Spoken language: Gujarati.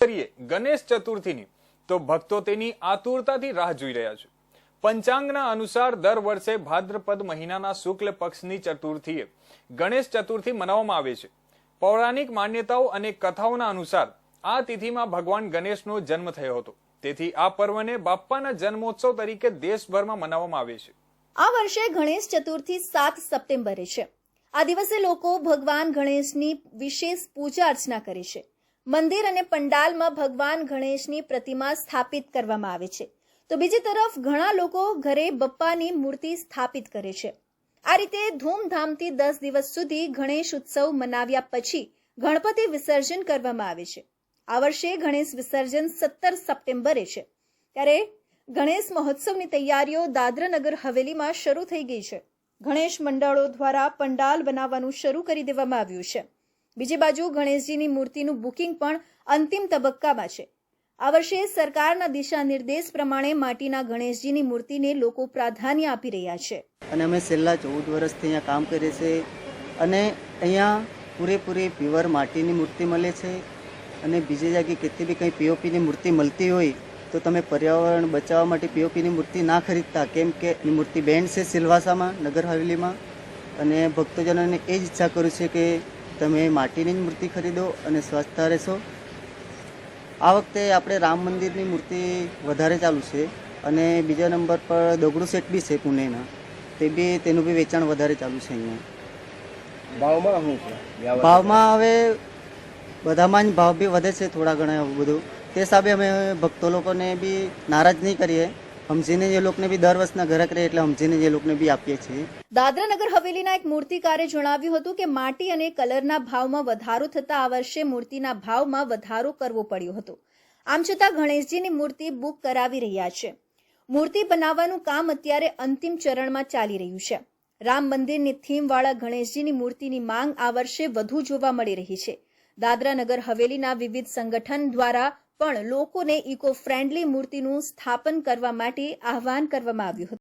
કરીએ ગણેશ ચતુર્થીની, તો ભક્તો તેની આતુરતાથી રાહ જોઈ રહ્યા છે. પંચાંગના અનુસાર દર વર્ષે ભાદ્રપદ મહિનાના શુક્લ પક્ષની ચતુર્થીએ ગણેશ ચતુર્થી મનાવવામાં આવે છે. પૌરાણિક માન્યતાઓ અને કથાઓના અનુસાર આ તિથિમાં ભગવાન ગણેશનો જન્મ થયો હતો. તેથી આ પર્વને બાપ્પાના જન્મોત્સવ તરીકે દેશભરમાં મનાવવામાં આવે છે. આ વર્ષે ગણેશ ચતુર્થી સાત સપ્ટેમ્બરે છે. આ દિવસે લોકો ભગવાન ગણેશની વિશેષ પૂજા અર્ચના કરે છે. મંદિર અને પંડાલમાં ભગવાન ગણેશની પ્રતિમા સ્થાપિત કરવામાં આવે છે. તો બીજી તરફ ઘણા લોકો ઘરે બપ્પાની મૂર્તિ સ્થાપિત કરે છે. આ રીતે ધૂમધામથી દસ દિવસ સુધી ગણેશ ઉત્સવ મનાવ્યા પછી ગણપતિ વિસર્જન કરવામાં આવે છે. આ વર્ષે ગણેશ વિસર્જન સત્તર સપ્ટેમ્બરે છે. ત્યારે ગણેશ મહોત્સવની તૈયારીઓ દાદરાનગર હવેલીમાં શરૂ થઈ ગઈ છે. ગણેશ મંડળો દ્વારા પંડાલ બનાવવાનું શરૂ કરી દેવામાં આવ્યું છે. બીજી બાજુ ગણેશજીની મૂર્તિનું બુકિંગ પણ અંતિમ તબક્કામાં છે. આ વર્ષે સરકારના દિશા નિર્દેશ પ્રમાણે માટીના ગણેશજીની મૂર્તિને લોકો પ્રાધાન્ય આપી રહ્યા છે. અને અમે છેલ્લા ચૌદ વર્ષથી અહીંયા કામ કરીએ છીએ અને અહીંયા પૂરેપૂરી પ્યોર માટીની મૂર્તિ મળે છે અને બીજી જગ્યાએ કેટલી બી કંઈ પીઓપીની મૂર્તિ મળતી હોય તો તમે પર્યાવરણ બચાવવા માટે પીઓપીની મૂર્તિ ના ખરીદતા, કેમ કે એની મૂર્તિ બેન્ડ છે સિલવાસામાં, નગર હવેલીમાં. અને ભક્તજનોને એ જ ઈચ્છા કરું છે કે તમે માટીની જ મૂર્તિ ખરીદો અને સ્વસ્થ રહેશો. આ વખતે આપણે રામ મંદિરની મૂર્તિ વધારે ચાલુ છે અને બીજા નંબર પર દગડુ સેટ બી છે પુણેના. તે બી તેનું બી વેચાણ વધારે ચાલુ છે અહીંયા. ભાવમાં શું છે? ભાવમાં હવે બધામાં જ ભાવ બી વધે છે થોડા ઘણા એવું બધું. તે હિસાબે અમે ભક્તો લોકોને બી નારાજ નહીં કરીએ. સમજીને જે લોકોને બી દર વર્ષના ગ્રાહક રહે એટલે સમજીને જે લોકોને બી આપીએ છીએ. દાદરાનગર હવેલીના એક મૂર્તિકારે જણાવ્યું હતું કે માટી અને કલરના ભાવમાં વધારો થતા આ વર્ષે મૂર્તિના ભાવમાં વધારો કરવો પડ્યો હતો. આમ છતાં ગણેશજીની મૂર્તિ બુક કરાવી રહ્યા છે. મૂર્તિ બનાવવાનું કામ અત્યારે અંતિમ ચરણમાં ચાલી રહ્યું છે. રામ મંદિરની થીમવાળા ગણેશજીની મૂર્તિની માંગ આ વર્ષે વધુ જોવા મળી રહી છે. દાદરાનગર હવેલીના વિવિધ સંગઠન દ્વારા પણ લોકોને ઇકો ફ્રેન્ડલી મૂર્તિનું સ્થાપન કરવા માટે આહવાન કરવામાં આવ્યું હતું.